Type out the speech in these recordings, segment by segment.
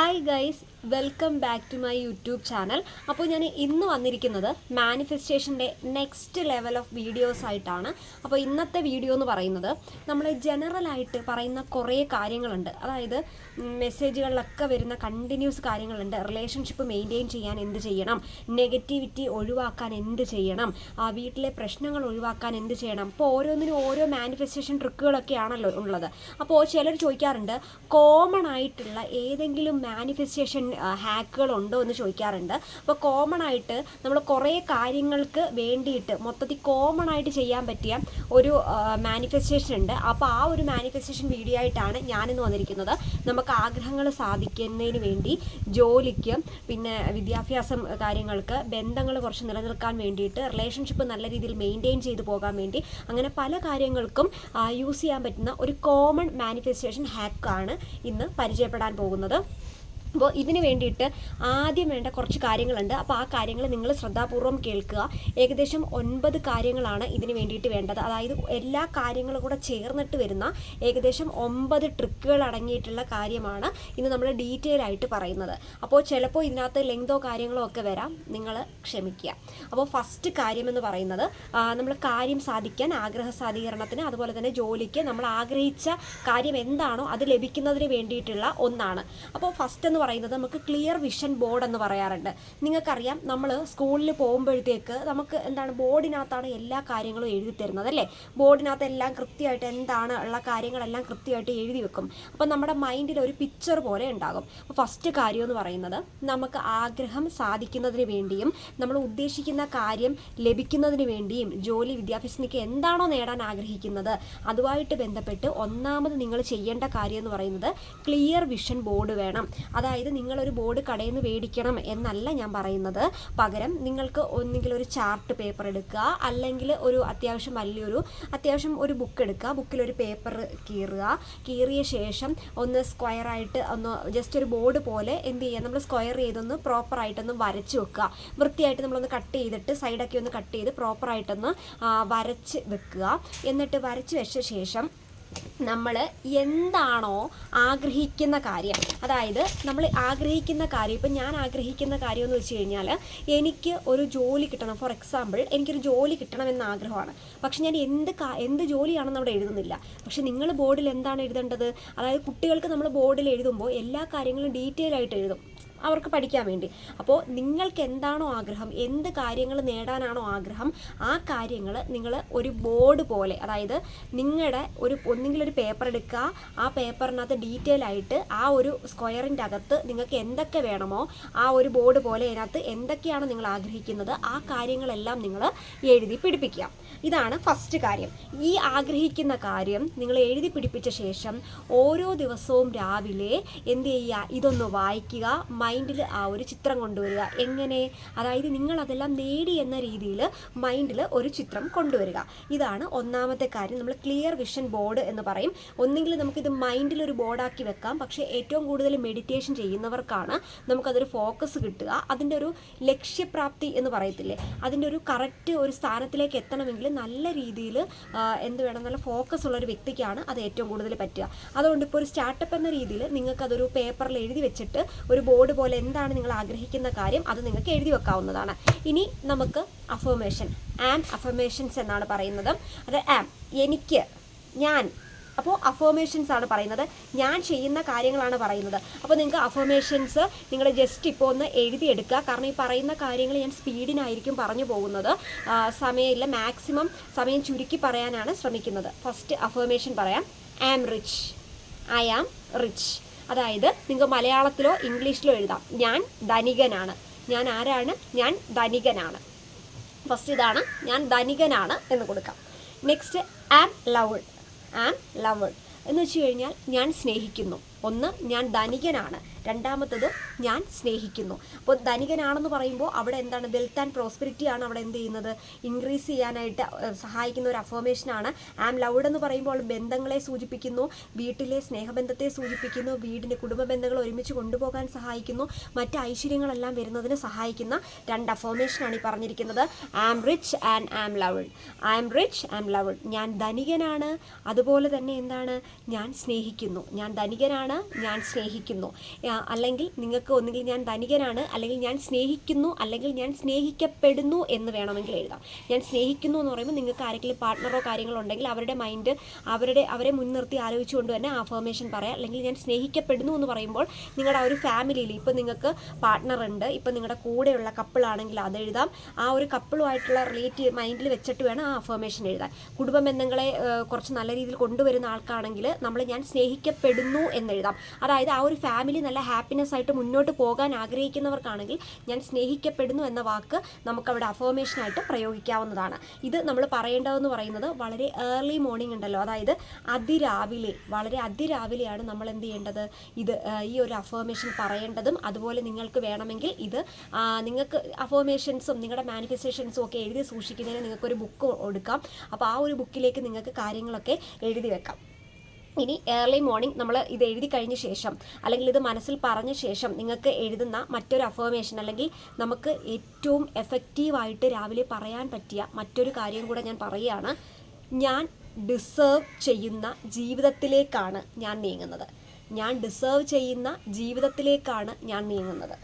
Hi guys welcome back to my YouTube channel. അപ്പോൾ ഞാൻ ഇന്ന് വന്നിരിക്കുന്നത് മാനിഫെസ്റ്റേഷന്റെ നെക്സ്റ്റ് ലെവൽ ഓഫ് വീഡിയോസ് ആയിട്ടാണ്. അപ്പോൾ ഇന്നത്തെ വീഡിയോ എന്ന് പറയുന്നത് നമ്മൾ ജനറലായിട്ട് പറയുന്ന കുറേ കാര്യങ്ങളുണ്ട്. അതായത് മെസ്സേജുകളിലൊക്കെ വരുന്ന കണ്ടിന്യൂസ് കാര്യങ്ങളുണ്ട്. റിലേഷൻഷിപ്പ് മെയിന്റെയിൻ ചെയ്യാൻ എന്ത് ചെയ്യണം? നെഗറ്റിവിറ്റി ഒഴിവാക്കാൻ എന്ത് ചെയ്യണം? ആ വീട്ടിലെ പ്രശ്നങ്ങൾ ഒഴിവാക്കാൻ എന്ത് ചെയ്യണം? അപ്പോൾ ഓരോന്നിനും ഓരോ മാനിഫെസ്റ്റേഷൻ ട്രിക്കുകളൊക്കെയാണല്ലോ ഉള്ളത്. അപ്പോൾ ചിലർ ചോദിക്കാറുണ്ട് കോമൺ ആയിട്ടുള്ള ഏതെങ്കിലും മാനിഫെസ്റ്റേഷൻ ഹാക്കുകൾ ഉണ്ടോ എന്ന് ചോദിക്കാറുണ്ട്. അപ്പോൾ കോമൺ ആയിട്ട് നമ്മൾ കുറേ കാര്യങ്ങൾക്ക് വേണ്ടിയിട്ട് മൊത്തത്തിൽ കോമൺ ആയിട്ട് ചെയ്യാൻ പറ്റിയ ഒരു മാനിഫെസ്റ്റേഷൻ ഉണ്ട്. അപ്പോൾ ആ ഒരു മാനിഫെസ്റ്റേഷൻ വീഡിയോ ആയിട്ടാണ് ഞാനിന്ന് വന്നിരിക്കുന്നത്. നമുക്ക് ആഗ്രഹങ്ങൾ സാധിക്കുന്നതിന് വേണ്ടി ജോലിക്ക് പിന്നെ വിദ്യാഭ്യാസം കാര്യങ്ങൾക്ക് ബന്ധങ്ങൾ കുറച്ച് നിലനിൽക്കാൻ വേണ്ടിയിട്ട് റിലേഷൻഷിപ്പ് നല്ല രീതിയിൽ മെയിന്റെയിൻ ചെയ്തു പോകാൻ വേണ്ടി അങ്ങനെ പല കാര്യങ്ങൾക്കും യൂസ് ചെയ്യാൻ പറ്റുന്ന ഒരു കോമൺ മാനിഫെസ്റ്റേഷൻ ഹാക്കാണ് ഇന്ന് പരിചയപ്പെടാൻ പോകുന്നത്. അപ്പോൾ ഇതിന് വേണ്ടിയിട്ട് ആദ്യം വേണ്ട കുറച്ച് കാര്യങ്ങളുണ്ട്. അപ്പോൾ ആ കാര്യങ്ങൾ നിങ്ങൾ ശ്രദ്ധാപൂർവം കേൾക്കുക. ഏകദേശം ഒൻപത് കാര്യങ്ങളാണ് ഇതിന് വേണ്ടിയിട്ട് വേണ്ടത്. അതായത് എല്ലാ കാര്യങ്ങളും കൂടെ ചേർന്നിട്ട് വരുന്ന ഏകദേശം ഒമ്പത് ട്രിക്കുകൾ അടങ്ങിയിട്ടുള്ള കാര്യമാണ് ഇന്ന് നമ്മൾ ഡീറ്റെയിൽ ആയിട്ട് പറയുന്നത്. അപ്പോൾ ചിലപ്പോൾ ഇതിനകത്ത് ലെങ്തോ കാര്യങ്ങളോ ഒക്കെ വരാം. നിങ്ങൾ ക്ഷമിക്കുക. അപ്പോൾ ഫസ്റ്റ് കാര്യം എന്ന് പറയുന്നത് നമ്മൾ കാര്യം സാധിക്കാൻ ആഗ്രഹ സാധീകരണത്തിന് അതുപോലെ തന്നെ ജോലിക്ക് നമ്മൾ ആഗ്രഹിച്ച കാര്യം എന്താണോ അത് ലഭിക്കുന്നതിന് വേണ്ടിയിട്ടുള്ള ഒന്നാണ്. അപ്പോൾ ഫസ്റ്റ് എന്ന് പറയുന്നത് നമുക്ക് ക്ലിയർ വിഷൻ ബോർഡ് എന്ന് പറയാറുണ്ട്. നിങ്ങൾക്കറിയാം നമ്മൾ സ്കൂളിൽ പോകുമ്പോഴത്തേക്ക് നമുക്ക് എന്താണ് ബോർഡിനകത്താണ് എല്ലാ കാര്യങ്ങളും എഴുതി തരുന്നത് അല്ലേ? ബോർഡിനകത്ത് എല്ലാം കൃത്യമായിട്ട് എന്താണ് ഉള്ള കാര്യങ്ങളെല്ലാം കൃത്യമായിട്ട് എഴുതി വെക്കും. അപ്പം നമ്മുടെ മൈൻഡിൽ ഒരു പിക്ചർ പോലെ ഉണ്ടാകും. അപ്പോൾ ഫസ്റ്റ് കാര്യം എന്ന് പറയുന്നത് നമുക്ക് ആഗ്രഹം സാധിക്കുന്നതിന് വേണ്ടിയും നമ്മൾ ഉദ്ദേശിക്കുന്ന കാര്യം ലഭിക്കുന്നതിന് വേണ്ടിയും ജോലി വിദ്യാഭ്യാസത്തിലേക്ക് എന്താണോ നേടാൻ ആഗ്രഹിക്കുന്നത് അതുമായിട്ട് ബന്ധപ്പെട്ട് ഒന്നാമത് നിങ്ങൾ ചെയ്യേണ്ട കാര്യം എന്ന് പറയുന്നത് ക്ലിയർ വിഷൻ ബോർഡ് വേണം. അതായത് നിങ്ങളൊരു ബോർഡ് കടയിൽ നിന്ന് മേടിക്കണം എന്നല്ല ഞാൻ പറയുന്നത്. പകരം നിങ്ങൾക്ക് ഒന്നുകിൽ ഒരു ചാർട്ട് പേപ്പർ എടുക്കുക അല്ലെങ്കിൽ ഒരു അത്യാവശ്യം വലിയൊരു അത്യാവശ്യം ഒരു ബുക്ക് എടുക്കുക. ബുക്കിൽ ഒരു പേപ്പർ കീറുക. കീറിയ ശേഷം ഒന്ന് സ്ക്വയറായിട്ട് ഒന്ന് ജസ്റ്റ് ഒരു ബോർഡ് പോലെ എന്ത് ചെയ്യുക? നമ്മൾ സ്ക്വയർ ചെയ്തൊന്ന് പ്രോപ്പറായിട്ടൊന്ന് വരച്ച് വെക്കുക. വൃത്തിയായിട്ട് നമ്മളൊന്ന് കട്ട് ചെയ്തിട്ട് സൈഡൊക്കെ ഒന്ന് കട്ട് ചെയ്ത് പ്രോപ്പറായിട്ടൊന്ന് വരച്ച് വെക്കുക. എന്നിട്ട് വരച്ച് വെച്ച ശേഷം നമ്മൾ എന്താണോ ആഗ്രഹിക്കുന്ന കാര്യം അതായത് നമ്മൾ ആഗ്രഹിക്കുന്ന കാര്യം ഇപ്പം ഞാൻ ആഗ്രഹിക്കുന്ന കാര്യം എന്ന് വെച്ച് കഴിഞ്ഞാൽ എനിക്ക് ഒരു ജോലി കിട്ടണം. ഫോർ എക്സാമ്പിൾ എനിക്കൊരു ജോലി കിട്ടണമെന്ന ആഗ്രഹമാണ്. പക്ഷെ ഞാൻ എന്ത് എന്ത് ജോലിയാണെന്ന് അവിടെ എഴുതുന്നില്ല. പക്ഷെ നിങ്ങൾ ബോർഡിൽ എന്താണ് എഴുതേണ്ടത്? അതായത് കുട്ടികൾക്ക് നമ്മൾ ബോർഡിൽ എഴുതുമ്പോൾ എല്ലാ കാര്യങ്ങളും ഡീറ്റെയിൽ ആയിട്ട് എഴുതും. അവർക്ക് പഠിക്കാൻ വേണ്ടി. അപ്പോൾ നിങ്ങൾക്ക് എന്താണോ ആഗ്രഹം? എന്ത് കാര്യങ്ങൾ നേടാനാണോ ആഗ്രഹം? ആ കാര്യങ്ങൾ നിങ്ങൾ ഒരു ബോർഡ് പോലെ അതായത് നിങ്ങളുടെ ഒരു ഒന്നെങ്കിലും ഒരു പേപ്പർ എടുക്കുക ആ പേപ്പറിനകത്ത് ഡീറ്റെയിൽ ആയിട്ട് ആ ഒരു സ്ക്വയറിന്റെ അകത്ത് നിങ്ങൾക്ക് എന്തൊക്കെ വേണമോ ആ ഒരു ബോർഡ് പോലെ അതിനകത്ത് എന്തൊക്കെയാണ് നിങ്ങൾ ആഗ്രഹിക്കുന്നത് ആ കാര്യങ്ങളെല്ലാം നിങ്ങൾ എഴുതി പിടിപ്പിക്കുക. ഇതാണ് ഫസ്റ്റ് കാര്യം. ഈ ആഗ്രഹിക്കുന്ന കാര്യം നിങ്ങൾ എഴുതി പിടിപ്പിച്ച ശേഷം ഓരോ ദിവസവും രാവിലെ എന്ത് ചെയ്യുക? ഇതൊന്ന് വായിക്കുക മൈൻഡിൽ ആ ഒരു ചിത്രം കൊണ്ടുവരിക. എങ്ങനെ? അതായത് നിങ്ങൾ അതെല്ലാം നേടി എന്ന രീതിയിൽ മൈൻഡിൽ ഒരു ചിത്രം കൊണ്ടുവരിക. ഇതാണ് ഒന്നാമത്തെ കാര്യം. നമ്മൾ ക്ലിയർ വിഷൻ ബോർഡ് എന്ന് പറയും. ഒന്നെങ്കിൽ നമുക്കിത് മൈൻഡിൽ ഒരു ബോർഡാക്കി വെക്കാം. പക്ഷേ ഏറ്റവും കൂടുതൽ മെഡിറ്റേഷൻ ചെയ്യുന്നവർക്കാണ് നമുക്കതൊരു ഫോക്കസ് കിട്ടുക. അതിന്റെ ഒരു ലക്ഷ്യപ്രാപ്തി എന്ന് പറയത്തില്ലേ? അതിന്റെ ഒരു കറക്റ്റ് ഒരു സ്ഥാനത്തിലേക്ക് എത്തണമെങ്കിൽ നല്ല രീതിയിൽ എന്ത് വേണം? നല്ല ഫോക്കസ് ഉള്ള ഒരു വ്യക്തിക്കാണ് അത് ഏറ്റവും കൂടുതൽ പറ്റുക. അതുകൊണ്ട് ഇപ്പോൾ ഒരു സ്റ്റാർട്ടപ്പ് എന്ന രീതിയിൽ നിങ്ങൾക്കതൊരു പേപ്പറിൽ എഴുതി വെച്ചിട്ട് ഒരു ബോർഡ് പോലെ എന്താണ് നിങ്ങൾ ആഗ്രഹിക്കുന്ന കാര്യം അത് നിങ്ങൾക്ക് എഴുതി വെക്കാവുന്നതാണ്. ഇനി നമുക്ക് അഫർമേഷൻ ആം അഫർമേഷൻസ് എന്നാണ് പറയുന്നത്. അത് ആം എനിക്ക് ഞാൻ. അപ്പോൾ അഫോമേഷൻസ് ആണ് പറയുന്നത്. ഞാൻ ചെയ്യുന്ന കാര്യങ്ങളാണ് പറയുന്നത്. അപ്പോൾ നിങ്ങൾക്ക് അഫോമേഷൻസ് നിങ്ങൾ ജസ്റ്റ് ഇപ്പോൾ ഒന്ന് എഴുതിയെടുക്കുക. കാരണം ഈ പറയുന്ന കാര്യങ്ങൾ ഞാൻ സ്പീഡിനായിരിക്കും പറഞ്ഞു പോകുന്നത്. സമയമില്ല. മാക്സിമം സമയം ചുരുക്കി പറയാനാണ് ശ്രമിക്കുന്നത്. ഫസ്റ്റ് അഫോമേഷൻ പറയാം. I am rich I am rich അതായത് നിങ്ങൾക്ക് മലയാളത്തിലോ ഇംഗ്ലീഷിലോ എഴുതാം. ഞാൻ ധനികനാണ്. ഞാൻ ആരാണ്? ഞാൻ ധനികനാണ്. ഫസ്റ്റ് ഇതാണ്. ഞാൻ ധനികനാണ് എന്ന് കൊടുക്കാം. Next am loved am loved എന്ന് വെച്ച് കഴിഞ്ഞാൽ ഞാൻ സ്നേഹിക്കുന്നു. ഒന്ന് ഞാൻ ധനികനാണ്. രണ്ടാമത്തത് ഞാൻ സ്നേഹിക്കുന്നു. അപ്പോൾ ധനികനാണെന്ന് പറയുമ്പോൾ അവിടെ എന്താണ്? വെൽത്ത് ആൻഡ് പ്രോസ്പെരിറ്റി ആണ് അവിടെ എന്ത് ചെയ്യുന്നത്? ഇൻക്രീസ് ചെയ്യാനായിട്ട് സഹായിക്കുന്ന ഒരു അഫോമേഷനാണ് ആം ലൗഡ് എന്ന് പറയുമ്പോൾ ബന്ധങ്ങളെ സൂചിപ്പിക്കുന്നു വീട്ടിലെ സ്നേഹബന്ധത്തെ സൂചിപ്പിക്കുന്നു വീടിന്റെ കുടുംബ ബന്ധങ്ങൾ ഒരുമിച്ച് കൊണ്ടുപോകാൻ സഹായിക്കുന്നു മറ്റ് ഐശ്വര്യങ്ങളെല്ലാം വരുന്നതിന് സഹായിക്കുന്ന രണ്ട് അഫോമേഷനാണ് ഈ പറഞ്ഞിരിക്കുന്നത്. Am rich and am loved am rich am loved ഞാൻ ധനികനാണ് അതുപോലെ തന്നെ എന്താണ്? ഞാൻ സ്നേഹിക്കുന്നു. ഞാൻ ധനികനാണ് ഞാൻ സ്നേഹിക്കുന്നു. അല്ലെങ്കിൽ നിങ്ങൾക്ക് ഒന്നുകിൽ ഞാൻ ധനികനാണ് അല്ലെങ്കിൽ ഞാൻ സ്നേഹിക്കുന്നു അല്ലെങ്കിൽ ഞാൻ സ്നേഹിക്കപ്പെടുന്നു എന്ന് വേണമെങ്കിൽ എഴുതാം. ഞാൻ സ്നേഹിക്കുന്നു എന്ന് പറയുമ്പോൾ നിങ്ങൾക്ക് ആരെങ്കിലും പാർട്ട്ണറോ കാര്യങ്ങളോ ഉണ്ടെങ്കിൽ അവരുടെ മൈൻഡ് അവരുടെ അവരെ മുൻനിർത്തി ആലോചിച്ചുകൊണ്ട് തന്നെ ആഫർമേഷൻ പറയാം. അല്ലെങ്കിൽ ഞാൻ സ്നേഹിക്കപ്പെടുന്നു എന്ന് പറയുമ്പോൾ നിങ്ങളുടെ ആ ഒരു ഫാമിലിയിൽ ഇപ്പം നിങ്ങൾക്ക് പാർട്ട്ണർ ഉണ്ട് ഇപ്പം നിങ്ങളുടെ കൂടെയുള്ള കപ്പിളാണെങ്കിൽ അത് എഴുതാം. ആ ഒരു കപ്പിളുമായിട്ടുള്ള റിലേറ്റീവ് മൈൻഡിൽ വെച്ചിട്ട് വേണം ആ അഫർമേഷൻ എഴുതാൻ. കുടുംബ ബന്ധങ്ങളെ കുറച്ച് നല്ല രീതിയിൽ കൊണ്ടുവരുന്ന ആൾക്കാണെങ്കിൽ നമ്മൾ ഞാൻ സ്നേഹിക്കപ്പെടുന്നു എന്ന് എഴുതാം. അതായത് ആ ഒരു ഫാമിലി നല്ല ഹാപ്പിനെസ് ആയിട്ട് മുന്നോട്ട് പോകാൻ ആഗ്രഹിക്കുന്നവർക്കാണെങ്കിൽ ഞാൻ സ്നേഹിക്കപ്പെടുന്നു എന്ന വാക്ക് നമുക്കവിടെ അഫോമേഷനായിട്ട് പ്രയോഗിക്കാവുന്നതാണ്. ഇത് നമ്മൾ പറയേണ്ടതെന്ന് പറയുന്നത് വളരെ ഏർലി മോർണിംഗ് ഉണ്ടല്ലോ. അതായത് അതിരാവിലെ വളരെ അതിരാവിലെയാണ് നമ്മൾ എന്ത് ചെയ്യേണ്ടത്? ഇത് ഈ ഒരു അഫോമേഷൻ പറയേണ്ടതും അതുപോലെ നിങ്ങൾക്ക് വേണമെങ്കിൽ ഇത് നിങ്ങൾക്ക് അഫോമേഷൻസും നിങ്ങളുടെ മാനിഫെസ്റ്റേഷൻസും ഒക്കെ എഴുതി സൂക്ഷിക്കുന്നതിന് നിങ്ങൾക്കൊരു ബുക്ക് എടുക്കാം. അപ്പോൾ ആ ഒരു ബുക്കിലേക്ക് നിങ്ങൾക്ക് കാര്യങ്ങളൊക്കെ എഴുതി വെക്കാം. ഇനി ഏർലി മോർണിംഗ് നമ്മൾ ഇത് എഴുതി കഴിഞ്ഞ ശേഷം അല്ലെങ്കിൽ ഇത് മനസ്സിൽ പറഞ്ഞ ശേഷം നിങ്ങൾക്ക് എഴുതുന്ന മറ്റൊരു അഫോമേഷൻ അല്ലെങ്കിൽ നമുക്ക് ഏറ്റവും എഫക്റ്റീവായിട്ട് രാവിലെ പറയാൻ പറ്റിയ മറ്റൊരു കാര്യം കൂടെ ഞാൻ പറയുകയാണ്. ഞാൻ ഡിസേർവ് ചെയ്യുന്ന ജീവിതത്തിലേക്കാണ് ഞാൻ നീങ്ങുന്നത്. ഞാൻ ഡിസേർവ് ചെയ്യുന്ന ജീവിതത്തിലേക്കാണ് ഞാൻ നീങ്ങുന്നത്.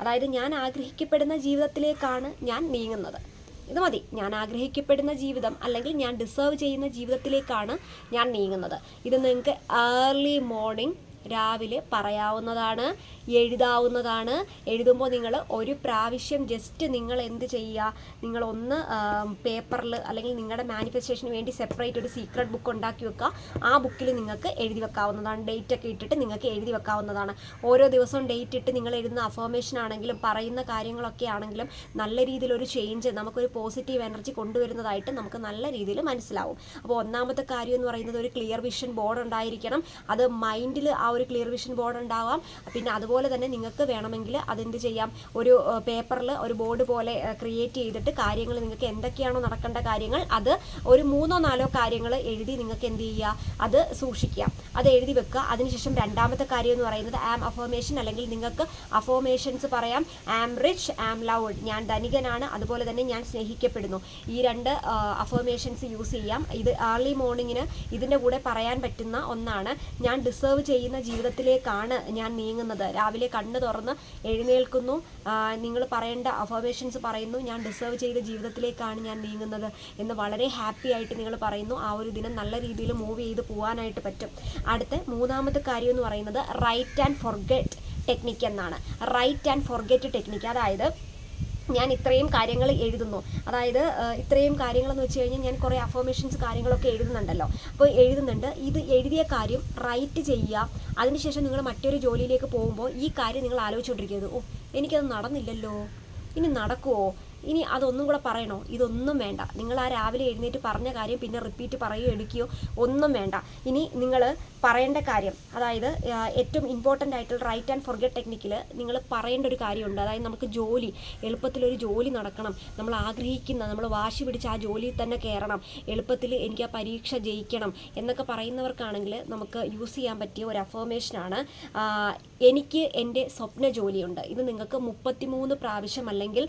അതായത് ഞാൻ ആഗ്രഹിക്കപ്പെടുന്ന ജീവിതത്തിലേക്കാണ് ഞാൻ നീങ്ങുന്നത്. ഇത് മതി ഞാൻ ആഗ്രഹിക്കപ്പെടുന്ന ജീവിതം അല്ലെങ്കിൽ ഞാൻ ഡിസേർവ് ചെയ്യുന്ന ജീവിതത്തിലേക്കാണ് ഞാൻ നീങ്ങുന്നത്. ഇത് നിങ്ങൾക്ക് ഏർലി മോർണിംഗ് രാവിലെ പറയാവുന്നതാണ്. എഴുതാവുന്നതാണ്. എഴുതുമ്പോൾ നിങ്ങൾ ഒരു പ്രാവശ്യം ജസ്റ്റ് നിങ്ങൾ എന്ത് ചെയ്യുക നിങ്ങളൊന്ന് പേപ്പറിൽ അല്ലെങ്കിൽ നിങ്ങളുടെ മാനിഫെസ്റ്റേഷന് വേണ്ടി സെപ്പറേറ്റ് ഒരു സീക്രട്ട് ബുക്ക് ഉണ്ടാക്കി വെക്കുക. ആ ബുക്കിൽ നിങ്ങൾക്ക് എഴുതി വെക്കാവുന്നതാണ്. ഡേറ്റ് ഒക്കെ ഇട്ടിട്ട് നിങ്ങൾക്ക് എഴുതി വെക്കാവുന്നതാണ്. ഓരോ ദിവസവും ഡേറ്റ് ഇട്ട് നിങ്ങൾ എഴുതുന്ന അഫോർമേഷൻ ആണെങ്കിലും പറയുന്ന കാര്യങ്ങളൊക്കെ ആണെങ്കിലും നല്ല രീതിയിലൊരു ചേഞ്ച് നമുക്കൊരു പോസിറ്റീവ് എനർജി കൊണ്ടുവരുന്നതായിട്ട് നമുക്ക് നല്ല രീതിയിൽ മനസ്സിലാവും. അപ്പോൾ ഒന്നാമത്തെ കാര്യം എന്ന് പറയുന്നത് ഒരു ക്ലിയർ വിഷൻ ബോർഡ് ഉണ്ടായിരിക്കണം. അത് മൈൻഡിൽ ആ ഒരു ക്ലിയർ വിഷൻ ബോർഡ് ഉണ്ടാവാം. പിന്നെ അതുപോലെ തന്നെ നിങ്ങൾക്ക് വേണമെങ്കിൽ അതെന്ത് ചെയ്യാം? ഒരു പേപ്പറിൽ ഒരു ബോർഡ് പോലെ ക്രിയേറ്റ് ചെയ്തിട്ട് കാര്യങ്ങൾ നിങ്ങൾക്ക് എന്തൊക്കെയാണോ നടക്കേണ്ട കാര്യങ്ങൾ അത് ഒരു മൂന്നോ നാലോ കാര്യങ്ങൾ എഴുതി നിങ്ങൾക്ക് എന്ത് ചെയ്യുക? അത് സൂക്ഷിക്കുക. അത് എഴുതി വെക്കുക. അതിനുശേഷം രണ്ടാമത്തെ കാര്യം എന്ന് പറയുന്നത് ആം അഫോമേഷൻ അല്ലെങ്കിൽ നിങ്ങൾക്ക് അഫോമേഷൻസ് പറയാം. ആം റിച്ച് ആം ലൗഡ് ഞാൻ ധനികനാണ് അതുപോലെ തന്നെ ഞാൻ സ്നേഹിക്കപ്പെടുന്നു. ഈ രണ്ട് അഫോമേഷൻസ് യൂസ് ചെയ്യാം. ഇത് ഏർലി മോർണിംഗിന് ഇതിന്റെ കൂടെ പറയാൻ പറ്റുന്ന ഒന്നാണ്. ഞാൻ ഡിസേർവ് ചെയ്യുന്ന ജീവിതത്തിലേക്കാണ് ഞാൻ നീങ്ങുന്നത്. രാവിലെ കണ്ണ് തുറന്ന് എഴുന്നേൽക്കുന്നു. നിങ്ങൾ പറയേണ്ട അഫോമേഷൻസ് പറയുന്നു. ഞാൻ ഡിസേർവ് ചെയ്ത ജീവിതത്തിലേക്കാണ് ഞാൻ നീങ്ങുന്നത് എന്ന് വളരെ ഹാപ്പി ആയിട്ട് നിങ്ങൾ പറയുന്നു. ആ ഒരു ദിനം നല്ല രീതിയിൽ മൂവ് ചെയ്ത് പോകാനായിട്ട് പറ്റും. അടുത്ത മൂന്നാമത്തെ കാര്യം എന്ന് പറയുന്നത് റൈറ്റ് ആൻഡ് ഫോർഗെറ്റ് ടെക്നിക്ക് എന്നാണ്. റൈറ്റ് ആൻഡ് ഫോർഗെറ്റ് ടെക്നിക്ക് അതായത് ഞാൻ ഇത്രയും കാര്യങ്ങൾ എഴുതുന്നു. അതായത് ഇത്രയും കാര്യങ്ങളെന്ന് വെച്ച് കഴിഞ്ഞാൽ ഞാൻ കുറേ അഫോമേഷൻസ് കാര്യങ്ങളൊക്കെ എഴുതുന്നുണ്ടല്ലോ. അപ്പോൾ എഴുതുന്നുണ്ട് ഇത് എഴുതിയ കാര്യം റൈറ്റ് ചെയ്യുക. അതിനുശേഷം നിങ്ങൾ മറ്റൊരു ജോലിയിലേക്ക് പോകുമ്പോൾ ഈ കാര്യം നിങ്ങൾ ആലോചിച്ചുകൊണ്ടിരിക്കരുത്. ഓ എനിക്കത് നടന്നില്ലല്ലോ. ഇനി നടക്കുമോ ഇനി അതൊന്നും കൂടെ പറയണോ? ഇതൊന്നും വേണ്ട. നിങ്ങൾ ആ രാവിലെ എഴുന്നേറ്റ് പറഞ്ഞ കാര്യം പിന്നെ റിപ്പീറ്റ് പറയുകയോ എടുക്കുകയോ ഒന്നും വേണ്ട. ഇനി നിങ്ങൾ പറയേണ്ട കാര്യം അതായത് ഏറ്റവും ഇമ്പോർട്ടന്റ് ആയിട്ടുള്ള റൈറ്റ് ആൻഡ് ഫോർഗെറ്റ് ടെക്നിക്കിൽ നിങ്ങൾ പറയേണ്ട ഒരു കാര്യമുണ്ട്. അതായത് നമുക്ക് ജോലി എളുപ്പത്തിലൊരു ജോലി നടക്കണം. നമ്മൾ ആഗ്രഹിക്കുന്ന നമ്മൾ വാശി പിടിച്ച് ആ ജോലിയിൽ തന്നെ കയറണം. എളുപ്പത്തിൽ എനിക്ക് ആ പരീക്ഷ ജയിക്കണം എന്നൊക്കെ പറയുന്നവർക്കാണെങ്കിൽ നമുക്ക് യൂസ് ചെയ്യാൻ പറ്റിയ ഒരു അഫോർമേഷനാണ് എനിക്ക് എന്റെ സ്വപ്ന ജോലിയുണ്ട്. ഇത് നിങ്ങൾക്ക് മുപ്പത്തിമൂന്ന് പ്രാവശ്യം അല്ലെങ്കിൽ